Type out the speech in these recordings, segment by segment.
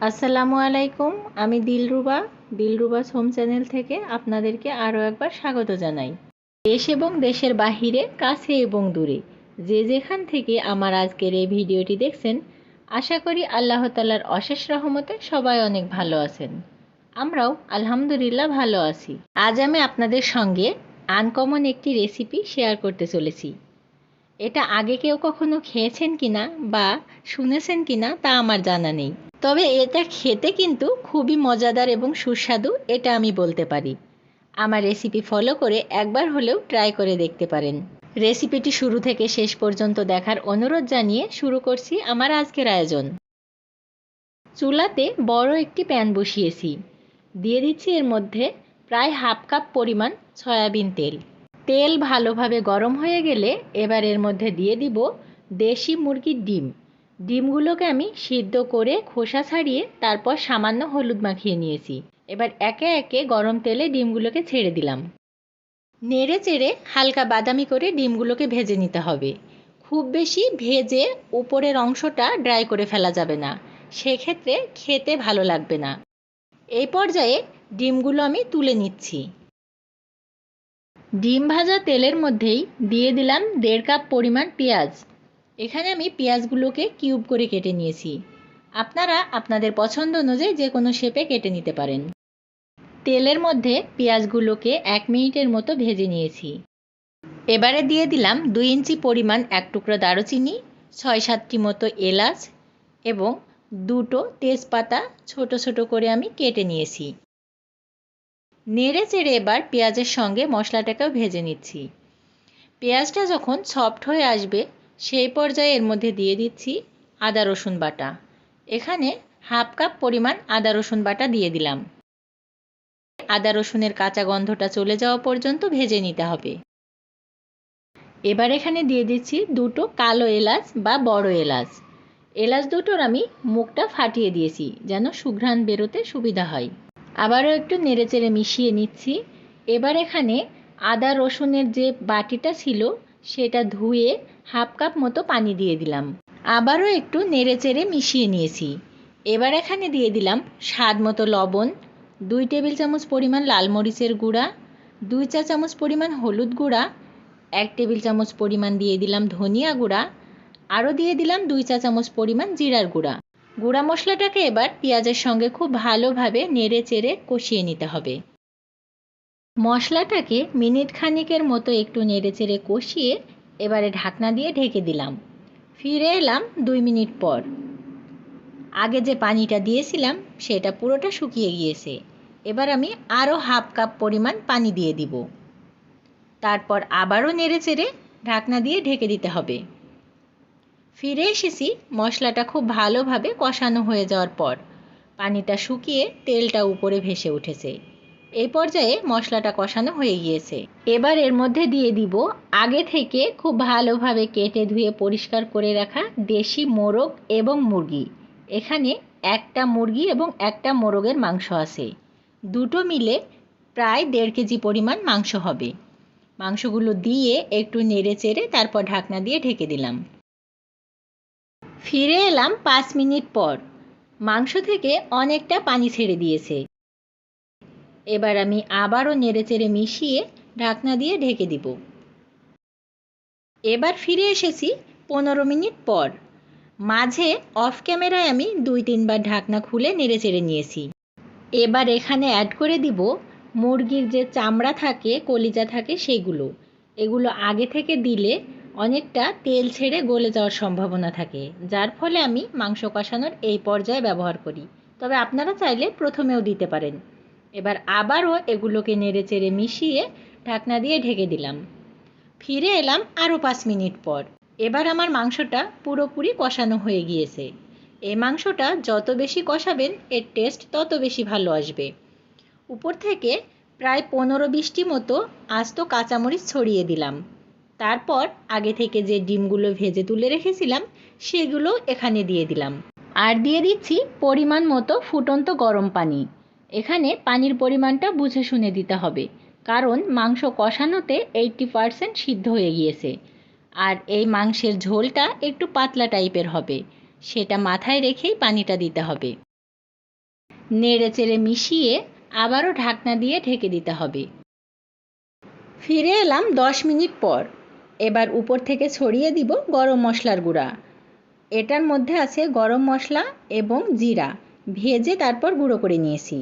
আসসালামু আলাইকুম, আমি দিলরুবা দিলরুবাস হোম চ্যানেল থেকে আপনাদেরকে আরও একবার স্বাগত জানাই। দেশ এবং দেশের বাহিরে, কাছে এবং দূরে, যে যেখান থেকে আমার আজকের এই ভিডিওটি দেখছেন, আশা করি আল্লাহ তালার অশেষ রহমতে সবাই অনেক ভালো আছেন। আমরাও আলহামদুলিল্লাহ ভালো আছি। আজ আমি আপনাদের সঙ্গে আনকমন একটি রেসিপি শেয়ার করতে চলেছি। এটা আগে কেউ কখনো খেয়েছেন কিনা বা শুনেছেন কিনা তা আমার জানা নেই। তবে এটা খেতে কিন্তু খুবই মজাদার এবং সুস্বাদু, এটা আমি বলতে পারি। আমার রেসিপি ফলো করে একবার হলেও ট্রাই করে দেখতে পারেন। রেসিপিটি শুরু থেকে শেষ পর্যন্ত দেখার অনুরোধ জানিয়ে শুরু করছি আমার আজকের আয়োজন। চুলাতে বড় একটি প্যান বসিয়েছি। দিয়ে দিচ্ছি এর মধ্যে প্রায় হাফ কাপ পরিমাণ সয়াবিন তেল। তেল ভালোভাবে গরম হয়ে গেলে এবার এর মধ্যে দিয়ে দিব দেশি মুরগির ডিম। ডিমগুলোকে আমি সিদ্ধ করে খোসা ছাড়িয়ে তারপর সামান্য হলুদ মাখিয়ে নিয়েছি। এবার একে একে গরম তেলে ডিমগুলোকে ছেড়ে দিলাম। নেড়ে চেড়ে হালকা বাদামি করে ডিমগুলোকে ভেজে নিতে হবে। খুব বেশি ভেজে উপরের অংশটা ড্রাই করে ফেলা যাবে না। সেক্ষেত্রে খেতে ভালো লাগবে না। এই পর্যায়ে ডিমগুলো আমি তুলে নিচ্ছি। ডিম ভাজা তেলের মধ্যেই দিয়ে দিলাম দেড় কাপ পরিমাণ পেঁয়াজ। এখানে আমি পেঁয়াজগুলোকে কিউব করে কেটে নিয়েছি। আপনারা আপনাদের পছন্দ অনুযায়ী যে কোনো শেপে কেটে নিতে পারেন। তেলের মধ্যে পেঁয়াজগুলোকে এক মিনিটের মতো ভেজে নিয়েছি। এবারে দিয়ে দিলাম দুই ইঞ্চি পরিমাণ এক টুকরো দারুচিনি, ছয় সাতটি মতো এলাচ এবং দুটো তেজপাতা ছোট ছোট করে আমি কেটে নিয়েছি। নেড়ে চেড়ে এবার পেঁয়াজের সঙ্গে মশলাটাকেও ভেজে নিচ্ছি। পেঁয়াজটা যখন সফট হয়ে আসবে সেই পর্যায়ে এর মধ্যে দিয়ে দিচ্ছি আদা রসুন বাটা। এখানে হাফ কাপ পরিমাণ আদা রসুন বাটা দিয়ে দিলাম। আদা রসুনের কাঁচা গন্ধটা চলে যাওয়া পর্যন্ত ভেজে নিতে হবে। এবার এখানে দিয়ে দিচ্ছি দুটো কালো এলাচ বা বড় এলাচ। এলাচ দুটোর আমি মুখটা ফাটিয়ে দিয়েছি যেন সুঘ্রাণ বেরোতে সুবিধা হয়। আবারও একটু নেড়েচেড়ে মিশিয়ে নিচ্ছি। এবার এখানে আদা রসুনের যে বাটিটা ছিল সেটা ধুয়ে হাফ কাপ মতো পানি দিয়ে দিলাম। আবারও একটু নেড়েচেড়ে মিশিয়ে নিয়েছি। এবার এখানে দিয়ে দিলাম স্বাদ মতো লবণ, দুই টেবিল চামচ পরিমাণ লাল মরিচের গুঁড়া, দুই চা চামচ পরিমাণ হলুদ গুঁড়া, এক টেবিল চামচ পরিমাণ দিয়ে দিলাম ধনিয়া গুঁড়া, আরও দিয়ে দিলাম দুই চা চামচ পরিমাণ জিরার গুঁড়া। গুঁড়া মশলাটাকে এবার পেঁয়াজের সঙ্গে খুব ভালোভাবে নেড়ে চেড়ে কষিয়ে নিতে হবে। মশলাটাকে মিনিট খানিকের মতো একটু নেড়ে চেড়ে কষিয়ে এবারে ঢাকনা দিয়ে ঢেকে দিলাম। ফিরে এলাম দুই মিনিট পর। আগে যে পানিটা দিয়েছিলাম, সেটা পুরোটা শুকিয়ে গিয়েছে। এবার আমি আরও হাফ কাপ পরিমাণ পানি দিয়ে দিব। তারপর আবারও নেড়ে চেড়ে ঢাকনা দিয়ে ঢেকে দিতে হবে। ফিরে এসেছি, মশলাটা খুব ভালোভাবে কষানো হয়ে যাওয়ার পর। পানিটা শুকিয়ে তেলটা উপরে ভেসে উঠেছে। এই পর্যায়ে মশলাটা কষানো হয়ে গিয়েছে। এবার এর মধ্যে দিয়ে দিব আগে থেকে খুব ভালোভাবে কেটে ধুয়ে পরিষ্কার করে রাখা দেশি মোরগ এবং মুরগি। এখানে একটা মুরগি এবং একটা মোরগের মাংস আছে। দুটো মিলে প্রায় দেড় কেজি পরিমাণ মাংস হবে। মাংসগুলো দিয়ে একটু নেড়ে চেড়ে তারপর ঢাকনা দিয়ে ঢেকে দিলাম। ফিরে এলাম পাঁচ মিনিট পর। মাংস থেকে অনেকটা পানি ছেড়ে দিয়েছে। এবার আমি আবারও নেড়েচেড়ে মিশিয়ে ঢাকনা দিয়ে ঢেকে দিব। এবার ফিরে এসেছি পনেরো মিনিট পর। মাঝে অফ ক্যামেরায় আমি দুই তিনবার ঢাকনা খুলে নেড়ে নেড়েচেড়ে নিয়েছি। এবার এখানে অ্যাড করে দিব মুরগির যে চামড়া থাকে, কলিজা থাকে সেগুলো। এগুলো আগে থেকে দিলে অনেকটা তেল ছেড়ে গলে যাওয়ার সম্ভাবনা থাকে, যার ফলে আমি মাংস কষানোর এই পর্যায়ে ব্যবহার করি। তবে আপনারা চাইলে প্রথমেও দিতে পারেন। এবার আবারও এগুলোকে নেড়ে চেড়ে মিশিয়ে ঢাকনা দিয়ে ঢেকে দিলাম। ফিরে এলাম আরও পাঁচ মিনিট পর। এবার আমার মাংসটা পুরোপুরি কষানো হয়ে গিয়েছে। এই মাংসটা যত বেশি কষাবেন, এর টেস্ট তত বেশি ভালো আসবে। উপর থেকে প্রায় পনেরো বিশটি মতো আস্ত কাঁচামরিচ ছড়িয়ে দিলাম। তারপর আগে থেকে যে ডিমগুলো ভেজে তুলে রেখেছিলাম, সেগুলো এখানে দিয়ে দিলাম। আর দিয়ে দিচ্ছি পরিমাণ মতো ফুটন্ত গরম পানি। এখানে পানির পরিমাণটা বুঝে শুনে দিতে হবে, কারণ মাংস কষানোতে এইটটি পারসেন্ট সিদ্ধ হয়ে গিয়েছে। আর এই মাংসের ঝোলটা একটু পাতলা টাইপের হবে, সেটা মাথায় রেখেই পানিটা দিতে হবে। নেড়ে চেড়ে মিশিয়ে আবারও ঢাকনা দিয়ে ঢেকে দিতে হবে। ফিরে এলাম দশ মিনিট পর। এবার উপর থেকে ছড়িয়ে দিব গরম মশলার গুঁড়া। এটার মধ্যে আছে গরম মশলা এবং জিরা, ভেজে তারপর গুঁড়ো করে নিয়েছি।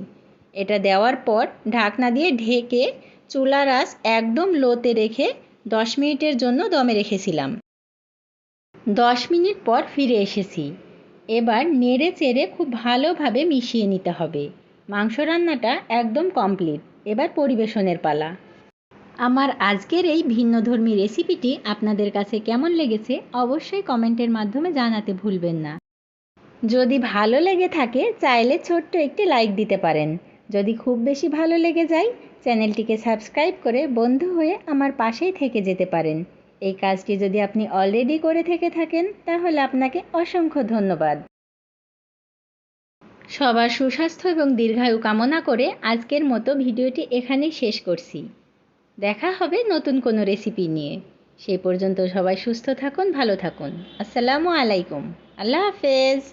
এটা দেওয়ার পর ঢাকনা দিয়ে ঢেকে চুলার আঁচ একদম লোতে রেখে দশ মিনিটের জন্য দমে রেখেছিলাম। দশ মিনিট পর ফিরে এসেছি। এবার নেড়ে চেড়ে খুব ভালোভাবে মিশিয়ে নিতে হবে। মাংস রান্নাটা একদম কমপ্লিট। এবার পরিবেশনের পালা। আমার আজকের এই ভিন্নধর্মী রেসিপিটি আপনাদের কাছে কেমন লেগেছে অবশ্যই কমেন্টের মাধ্যমে জানাতে ভুলবেন না। যদি ভালো লেগে থাকে, চাইলে ছোট্ট একটি লাইক দিতে পারেন। যদি খুব বেশি ভালো লেগে যায়, চ্যানেলটিকে সাবস্ক্রাইব করে বন্ধু হয়ে আমার পাশেই থেকে যেতে পারেন। এই কাজটি যদি আপনি অলরেডি করে থেকে থাকেন, তাহলে আপনাকে অসংখ্য ধন্যবাদ। সবার সুস্বাস্থ্য এবং দীর্ঘায়ু কামনা করে আজকের মতো ভিডিওটি এখানেই শেষ করছি। দেখা হবে নতুন কোনো রেসিপি নিয়ে। সেই পর্যন্ত সবাই সুস্থ থাকুন, ভালো থাকুন। আসসালামু আলাইকুম। আল্লাহ হাফেজ।